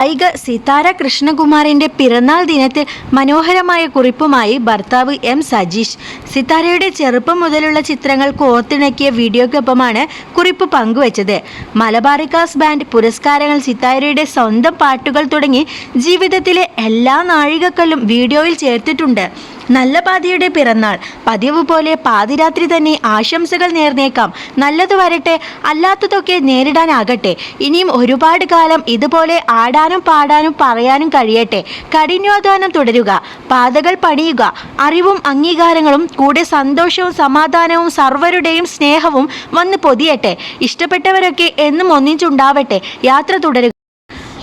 ഗായിക സിതാര കൃഷ്ണകുമാറിന്റെ പിറന്നാൾ ദിനത്തിൽ മനോഹരമായ കുറിപ്പുമായി ഭർത്താവ് എം സജീഷ്. സിതാരയുടെ ചെറുപ്പം മുതലുള്ള ചിത്രങ്ങൾ കോർത്തിണക്കിയ വീഡിയോയ്ക്കൊപ്പമാണ് കുറിപ്പ് പങ്കുവച്ചത്. മലബാറിക്കാസ് ബാൻഡ് പുരസ്കാരങ്ങൾ സിതാരയുടെ സ്വന്തം പാട്ടുകൾ തുടങ്ങി ജീവിതത്തിലെ എല്ലാ നാഴികക്കല്ലും വീഡിയോയിൽ ചേർത്തിട്ടുണ്ട്. നല്ല പാതിയുടെ പിറന്നാൾ പതിവ് പോലെ പാതിരാത്രി തന്നെ ആശംസകൾ നേർന്നേക്കാം. നല്ലത് വരട്ടെ അല്ലാത്തതൊക്കെ നേരിടാനാകട്ടെ. ഇനിയും ഒരുപാട് കാലം ഇതുപോലെ ആടാനും പാടാനും പറയാനും കഴിയട്ടെ. കഠിനാധ്വാനം തുടരുക പാതകൾ പണിയുക അറിവും അംഗീകാരങ്ങളും കൂടെ സന്തോഷവും സമാധാനവും സർവരുടെയും സ്നേഹവും വന്ന് പൊതിയട്ടെ. ഇഷ്ടപ്പെട്ടവരൊക്കെ എന്നും ഒന്നിച്ചുണ്ടാവട്ടെ. യാത്ര തുടരുക.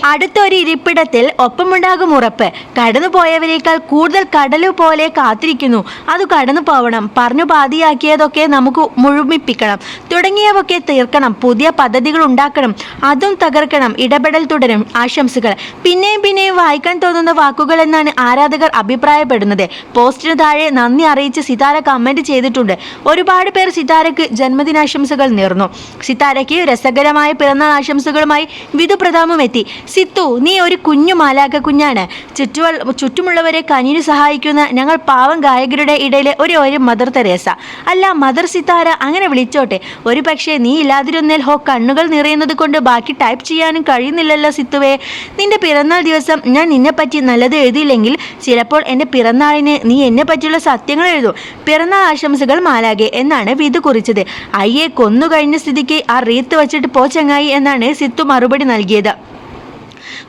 അടുത്തൊരു ഇരിപ്പിടത്തിൽ ഒപ്പമുണ്ടാകും ഉറപ്പ്. കടന്നു പോയവരേക്കാൾ കൂടുതൽ കടലു പോലെ കാത്തിരിക്കുന്നു. അത് കടന്നു പോവണം. പറഞ്ഞു പാതിയാക്കിയതൊക്കെ നമുക്ക് മുഴുമിപ്പിക്കണം. തുടങ്ങിയവൊക്കെ തീർക്കണം. പുതിയ പദ്ധതികൾ ഉണ്ടാക്കണം. അതും തകർക്കണം. ഇടപെടൽ തുടരും. ആശംസകൾ. പിന്നെയും പിന്നെയും വായിക്കാൻ തോന്നുന്ന വാക്കുകൾ എന്നാണ് ആരാധകർ അഭിപ്രായപ്പെടുന്നത്. പോസ്റ്റിന് താഴെ നന്ദി അറിയിച്ച് സിതാര കമന്റ് ചെയ്തിട്ടുണ്ട്. ഒരുപാട് പേർ സിതാരയ്ക്ക് ജന്മദിനാശംസകൾ നേർന്നു. സിതാരയ്ക്ക് രസകരമായ പിറന്നാൾ ആശംസകളുമായി വിധു പ്രതാപം എത്തി. സിത്തു നീ ഒരു കുഞ്ഞു മാലാക കുഞ്ഞാണ് ചുറ്റുവൾ ചുറ്റുമുള്ളവരെ കനിനു സഹായിക്കുന്ന ഞങ്ങൾ പാവം ഗായകരുടെ ഇടയിലെ ഒരു ഒരു മദർ തെരേസ. അല്ല മദർ സിത്താര അങ്ങനെ വിളിച്ചോട്ടെ. ഒരു പക്ഷേ നീ ഇല്ലാതിരുന്നേൽ ഹോ കണ്ണുകൾ നിറയുന്നത് കൊണ്ട് ബാക്കി ടൈപ്പ് ചെയ്യാനും കഴിയുന്നില്ലല്ലോ സിത്തുവേ. നിന്റെ പിറന്നാൾ ദിവസം ഞാൻ നിന്നെപ്പറ്റി നല്ലത് എഴുതിയില്ലെങ്കിൽ ചിലപ്പോൾ എന്റെ പിറന്നാളിന് നീ എന്നെ പറ്റിയുള്ള സത്യങ്ങൾ എഴുതും. പിറന്നാൾ ആശംസകൾ മാലാകെ എന്നാണ് വിധു കുറിച്ചത്. അയ്യെ കൊന്നു കഴിഞ്ഞ സ്ഥിതിക്ക് ആ റീത്ത് വച്ചിട്ട് പോ ചങ്ങായി എന്നാണ് സിത്തു മറുപടി നൽകിയത്.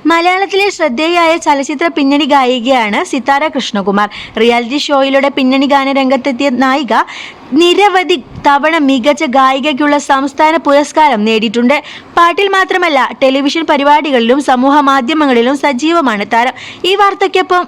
മലയാളത്തിലെ ശ്രദ്ധേയായ ചലച്ചിത്ര പിന്നണി ഗായികയാണ് സിതാര കൃഷ്ണകുമാർ. റിയാലിറ്റി ഷോയിലൂടെ പിന്നണി ഗാന രംഗത്തെത്തിയ നായിക നിരവധി തവണ മികച്ച ഗായികയ്ക്കുള്ള സംസ്ഥാന പുരസ്കാരം നേടിയിട്ടുണ്ട്. പാട്ടിൽ മാത്രമല്ല ടെലിവിഷൻ പരിപാടികളിലും സമൂഹ മാധ്യമങ്ങളിലും സജീവമാണ് താരം. ഈ വാർത്തയ്ക്കൊപ്പം